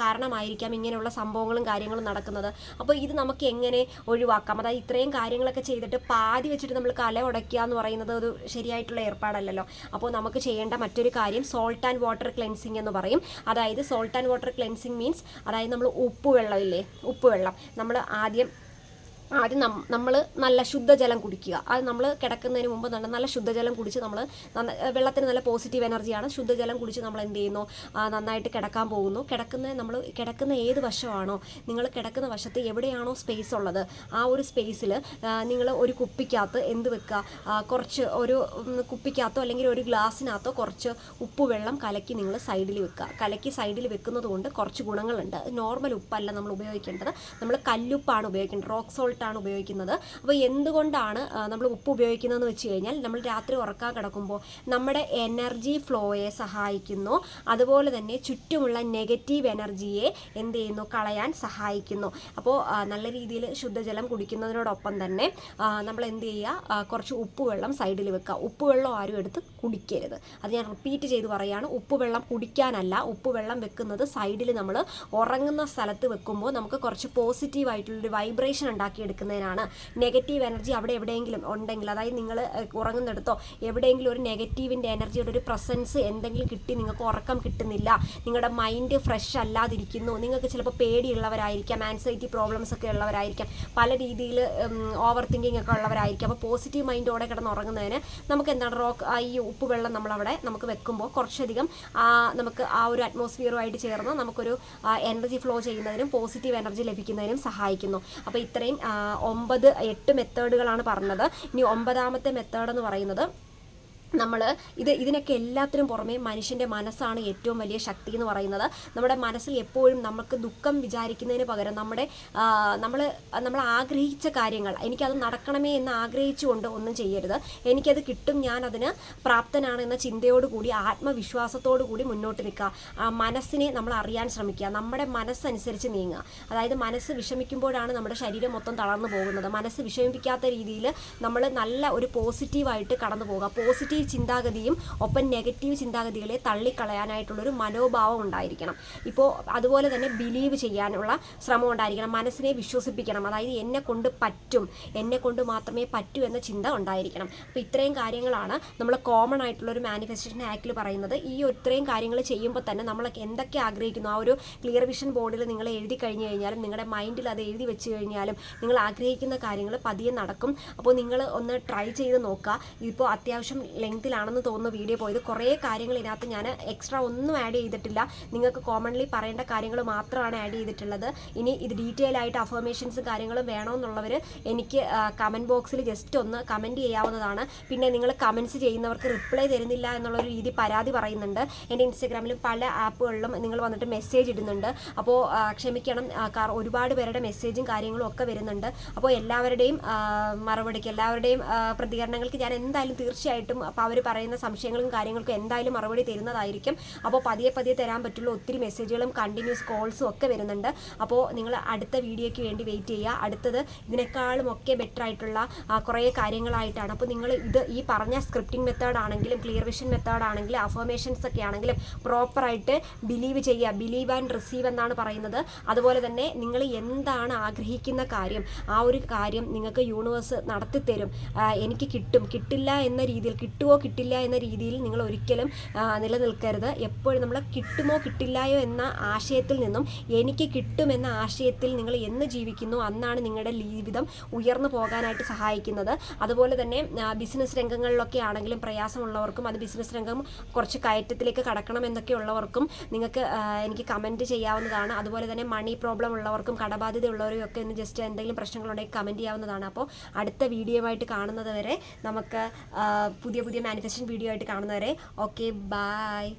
കാരണമായിരിക്കാം ഇങ്ങനെയുള്ള സംഭവങ്ങളും കാര്യങ്ങളും നടക്കുന്നത്. അപ്പോൾ ഇത് നമുക്ക് എങ്ങനെ ഒഴിവാക്കാം? അതായത് ഇത്രയും കാര്യങ്ങളൊക്കെ ചെയ്തിട്ട് പാതി വെച്ചിട്ട് നമ്മൾ കല ഉടയ്ക്കുക എന്ന് പറയുന്നത് ഒരു ശരിയായിട്ടുള്ള ഏർപ്പാടല്ലല്ലോ. അപ്പോൾ നമുക്ക് ചെയ്യേണ്ട മറ്റൊരു കാര്യം സോൾട്ട് ആൻഡ് വാട്ടർ ക്ലെൻസിങ് എന്ന് പറയും. അതായത് salt and water cleansing means അതായത് നമ്മൾ ഉപ്പ് വെള്ളമില്ലേ? ഉപ്പ് വെള്ളം. നമ്മൾ ആദ്യം ആദ്യം നമ്മൾ നല്ല ശുദ്ധജലം കുടിക്കുക. അത് നമ്മൾ കിടക്കുന്നതിന് മുമ്പ് നല്ല നല്ല ശുദ്ധജലം കുടിച്ച് നമ്മൾ വെള്ളത്തിന് നല്ല പോസിറ്റീവ് എനർജിയാണ് ശുദ്ധജലം കുടിച്ച് നമ്മൾ എന്ത് ചെയ്യുന്നു? നന്നായിട്ട് കിടക്കാൻ പോകുന്നു. കിടക്കുന്ന നമ്മൾ കിടക്കുന്ന ഏത് വശമാണോ നിങ്ങൾ കിടക്കുന്ന വശത്ത് എവിടെയാണോ സ്പേസ് ഉള്ളത് ആ ഒരു സ്പേസിൽ നിങ്ങൾ ഒരു കുപ്പിക്കകത്ത് എന്ത് വെക്കുക കുറച്ച് ഒരു കുപ്പിക്കകത്തോ അല്ലെങ്കിൽ ഒരു ഗ്ലാസ്സിനകത്തോ കുറച്ച് ഉപ്പ് വെള്ളം കലക്കി നിങ്ങൾ സൈഡിൽ വെക്കുക കലക്കി സൈഡിൽ വെക്കുന്നത് കൊണ്ട് കുറച്ച് ഗുണങ്ങളുണ്ട്. നോർമൽ ഉപ്പല്ല നമ്മൾ ഉപയോഗിക്കേണ്ടത്. നമ്മൾ കല്ലുപ്പാണ് ഉപയോഗിക്കേണ്ടത്. റോക്ക് സോൾട്ട് ആണ് ഉപയോഗിക്കുന്നത്. അപ്പോൾ എന്തുകൊണ്ടാണ് നമ്മൾ ഉപ്പ് ഉപയോഗിക്കുന്നതെന്ന് വെച്ച് കഴിഞ്ഞാൽ നമ്മൾ രാത്രി ഉറക്കാൻ കിടക്കുമ്പോൾ നമ്മുടെ എനർജി ഫ്ലോയെ സഹായിക്കുന്നു. അതുപോലെ തന്നെ ചുറ്റുമുള്ള നെഗറ്റീവ് എനർജിയെ എന്ത് ചെയ്യുന്നു? കളയാൻ സഹായിക്കുന്നു. അപ്പോൾ നല്ല രീതിയിൽ ശുദ്ധജലം കുടിക്കുന്നതിനോടൊപ്പം തന്നെ നമ്മൾ എന്ത് ചെയ്യുക? കുറച്ച് ഉപ്പുവെള്ളം സൈഡിൽ വെക്കുക. ഉപ്പുവെള്ളം ആരും എടുത്ത് കുടിക്കരുത്. അത് ഞാൻ റിപ്പീറ്റ് ചെയ്ത് പറയുകയാണ് ഉപ്പുവെള്ളം കുടിക്കാനല്ല. ഉപ്പുവെള്ളം വെക്കുന്നത് സൈഡിൽ നമ്മൾ ഉറങ്ങുന്ന സ്ഥലത്ത് വെക്കുമ്പോൾ നമുക്ക് കുറച്ച് പോസിറ്റീവ് ആയിട്ടുള്ളൊരു വൈബ്രേഷൻ ഉണ്ടാക്കിയെടുക്കുന്നതിനാണ് നെഗറ്റീവ് എനർജി അവിടെ എവിടെയെങ്കിലും ഉണ്ടെങ്കിൽ അതായത് നിങ്ങൾ ഉറങ്ങുന്നിടത്തോ എവിടെയെങ്കിലും ഒരു നെഗറ്റീവിന്റെ എനർജിയുടെ ഒരു പ്രസൻസ് എന്തെങ്കിലും കിട്ടി നിങ്ങൾക്ക് ഉറക്കം കിട്ടുന്നില്ല നിങ്ങളുടെ മൈൻഡ് ഫ്രഷ് അല്ലാതിരിക്കുന്നു നിങ്ങൾക്ക് ചിലപ്പോൾ പേടിയുള്ളവരായിരിക്കാം ആൻസൈറ്റി പ്രോബ്ലംസ് ഒക്കെ ഉള്ളവരായിരിക്കാം പല രീതിയിൽ ഓവർ തിങ്കിങ് ഒക്കെ ഉള്ളവരായിരിക്കാം. അപ്പോൾ പോസിറ്റീവ് മൈൻഡോടെ കിടന്ന് ഉറങ്ങുന്നതിന് നമുക്ക് എന്താണ് റോക്ക് ഈ ഉപ്പ് വെള്ളം നമ്മളവിടെ നമുക്ക് വെക്കുമ്പോൾ കുറച്ചധികം നമുക്ക് ആ ഒരു അറ്റ്മോസ്ഫിയറുമായിട്ട് ചേർന്ന് നമുക്കൊരു എനർജി ഫ്ലോ ചെയ്യുന്നതിനും പോസിറ്റീവ് എനർജി ലഭിക്കുന്നതിനും സഹായിക്കുന്നു. അപ്പോൾ ഇത്രയും ഒമ്പത് എട്ട് മെത്തേഡുകളാണ് പറഞ്ഞത്. ഇനി ഒമ്പതാമത്തെ മെത്തേഡ് എന്ന് പറയുന്നത് നമ്മൾ ഇത് ഇതിനൊക്കെ എല്ലാത്തിനും പുറമെ മനുഷ്യന്റെ മനസ്സാണ് ഏറ്റവും വലിയ ശക്തി എന്ന് പറയുന്നത്. നമ്മുടെ മനസ്സിൽ എപ്പോഴും നമുക്ക് ദുഃഖം വിചാരിക്കുന്നതിന് പകരം നമ്മുടെ നമ്മൾ നമ്മൾ ആഗ്രഹിച്ച കാര്യങ്ങൾ എനിക്കത് നടക്കണമേ എന്ന് ആഗ്രഹിച്ചുകൊണ്ട് ഒന്നും ചെയ്യരുത്. എനിക്കത് കിട്ടും ഞാൻ അതിന് പ്രാപ്തനാണ് എന്ന ചിന്തയോടുകൂടി ആത്മവിശ്വാസത്തോടു കൂടി മുന്നോട്ട് നിൽക്കുക. ആ മനസ്സിനെ നമ്മൾ അറിയാൻ ശ്രമിക്കുക. നമ്മുടെ മനസ്സനുസരിച്ച് നീങ്ങുക. അതായത് മനസ്സ് വിഷമിക്കുമ്പോഴാണ് നമ്മുടെ ശരീരം മൊത്തം തളർന്നു പോകുന്നത്. മനസ്സ് വിഷമിപ്പിക്കാത്ത രീതിയിൽ നമ്മൾ നല്ല ഒരു പോസിറ്റീവായിട്ട് കടന്നു പോകുക. പോസിറ്റീവ് ചിന്താഗതിയും ഒപ്പം നെഗറ്റീവ് ചിന്താഗതികളെ തള്ളിക്കളയാനായിട്ടുള്ളൊരു മനോഭാവം ഉണ്ടായിരിക്കണം. ഇപ്പോൾ അതുപോലെ തന്നെ ബിലീവ് ചെയ്യാനുള്ള ശ്രമം ഉണ്ടായിരിക്കണം. മനസ്സിനെ വിശ്വസിപ്പിക്കണം. അതായത് എന്നെ കൊണ്ട് പറ്റും എന്നെ കൊണ്ട് മാത്രമേ പറ്റൂ എന്ന ചിന്ത ഉണ്ടായിരിക്കണം. അപ്പോൾ ഇത്രയും കാര്യങ്ങളാണ് നമ്മൾ കോമൺ ആയിട്ടുള്ളൊരു മാനിഫെസ്റ്റേഷൻ ആക്ടിൽ പറയുന്നത്. ഈ ഇത്രയും കാര്യങ്ങൾ ചെയ്യുമ്പോൾ തന്നെ നമ്മൾ എന്തൊക്കെ ആഗ്രഹിക്കുന്നു? ആ ഒരു ക്ലിയർ വിഷൻ ബോർഡിൽ നിങ്ങൾ എഴുതി കഴിഞ്ഞു കഴിഞ്ഞാലും നിങ്ങളുടെ മൈൻഡിൽ അത് എഴുതി വെച്ച് കഴിഞ്ഞാലും നിങ്ങൾ ആഗ്രഹിക്കുന്ന കാര്യങ്ങൾ പതിയെ നടക്കും. അപ്പോൾ നിങ്ങൾ ഒന്ന് ട്രൈ ചെയ്ത് നോക്കുക ഇപ്പോൾ അത്യാവശ്യം ലെങ്തിലാണെന്ന് തോന്നുന്ന വീഡിയോ പോയത്. കുറേ കാര്യങ്ങൾ ഇതിനകത്ത് ഞാൻ എക്സ്ട്രാ ഒന്നും ആഡ് ചെയ്തിട്ടില്ല. നിങ്ങൾക്ക് കോമൺലി പറയേണ്ട കാര്യങ്ങൾ മാത്രമാണ് ആഡ് ചെയ്തിട്ടുള്ളത്. ഇനി ഇത് ഡീറ്റെയിൽ ആയിട്ട് അഫർമേഷൻസും കാര്യങ്ങളും വേണമെന്നുള്ളവർ എനിക്ക് കമന്റ് ബോക്സിൽ ജസ്റ്റ് ഒന്ന് കമന്റ് ചെയ്യാവുന്നതാണ്. പിന്നെ നിങ്ങൾ കമന്റ്സ് ചെയ്യുന്നവർക്ക് റിപ്ലൈ തരുന്നില്ല എന്നുള്ളൊരു രീതി പരാതി പറയുന്നുണ്ട്. എന്റെ ഇൻസ്റ്റാഗ്രാമിലും പല ആപ്പുകളിലും നിങ്ങൾ വന്നിട്ട് മെസ്സേജ് ഇടുന്നുണ്ട്. അപ്പോൾ ക്ഷമിക്കണം. ഒരുപാട് പേരുടെ മെസ്സേജും കാര്യങ്ങളും ഒക്കെ വരുന്നുണ്ട്. അപ്പോൾ എല്ലാവരുടെയും മറുപടിക്ക് എല്ലാവരുടെയും പ്രതികരണങ്ങൾക്ക് ഞാൻ എന്തായാലും തീർച്ചയായിട്ടും അപ്പോൾ അവർ പറയുന്ന സംശയങ്ങളും കാര്യങ്ങൾക്കും എന്തായാലും മറുപടി തരുന്നതായിരിക്കും. അപ്പോൾ പതിയെ പതിയെ തരാൻ പറ്റുള്ള ഒത്തിരി മെസ്സേജുകളും കണ്ടിന്യൂസ് കോൾസും ഒക്കെ വരുന്നുണ്ട്. അപ്പോൾ നിങ്ങൾ അടുത്ത വീഡിയോയ്ക്ക് വേണ്ടി വെയിറ്റ് ചെയ്യുക. അടുത്തത് ഇതിനേക്കാളും ഒക്കെ ബെറ്റർ ആയിട്ടുള്ള കുറേ കാര്യങ്ങളായിട്ടാണ്. അപ്പോൾ നിങ്ങൾ ഇത് ഈ പറഞ്ഞ സ്ക്രിപ്റ്റിംഗ് മെത്തേഡ് ആണെങ്കിലും ക്ലിയർ വിഷൻ മെത്തേഡ് ആണെങ്കിലും അഫർമേഷൻസ് ഒക്കെ ആണെങ്കിലും പ്രോപ്പറായിട്ട് ബിലീവ് ചെയ്യുക. ബിലീവ് ആൻഡ് റിസീവ് എന്നാണ് പറയുന്നത്. അതുപോലെ തന്നെ നിങ്ങൾ എന്താണ് ആഗ്രഹിക്കുന്ന കാര്യം ആ ഒരു കാര്യം നിങ്ങൾക്ക് യൂണിവേഴ്സ് നടത്തിത്തരും. എനിക്ക് കിട്ടും. കിട്ടില്ല എന്ന രീതിയിൽ കിട്ടുമോ കിട്ടില്ല എന്ന രീതിയിൽ നിങ്ങൾ ഒരിക്കലും നിലനിൽക്കരുത്. എപ്പോഴും നമ്മൾ കിട്ടുമോ കിട്ടില്ലായോ എന്ന ആശയത്തിൽ നിന്നും എനിക്ക് കിട്ടുമെന്ന ആശയത്തിൽ നിങ്ങൾ എന്ന് ജീവിക്കുന്നു അന്നാണ് നിങ്ങളുടെ ജീവിതം ഉയർന്നു പോകാനായിട്ട് സഹായിക്കുന്നത്. അതുപോലെ തന്നെ ബിസിനസ് രംഗങ്ങളിലൊക്കെ ആണെങ്കിലും പ്രയാസമുള്ളവർക്കും അത് ബിസിനസ് രംഗം കുറച്ച് കയറ്റത്തിലേക്ക് കടക്കണം എന്നൊക്കെ ഉള്ളവർക്കും നിങ്ങൾക്ക് എനിക്ക് കമന്റ് ചെയ്യാവുന്നതാണ്. അതുപോലെ തന്നെ മണി പ്രോബ്ലം ഉള്ളവർക്കും കടബാധ്യത ഉള്ളവരും ഒക്കെ ഒന്ന് ജസ്റ്റ് എന്തെങ്കിലും പ്രശ്നങ്ങളുണ്ടെങ്കിൽ കമന്റ് ചെയ്യാവുന്നതാണ്. അപ്പോൾ അടുത്ത വീഡിയോ ആയിട്ട് കാണുന്നത് വരെ നമുക്ക് പുതിയ പുതിയ പുതിയ മാനിഫെസ്റ്റേഷൻ വീഡിയോ ആയിട്ട് കാണുന്നവരെ. Okay bye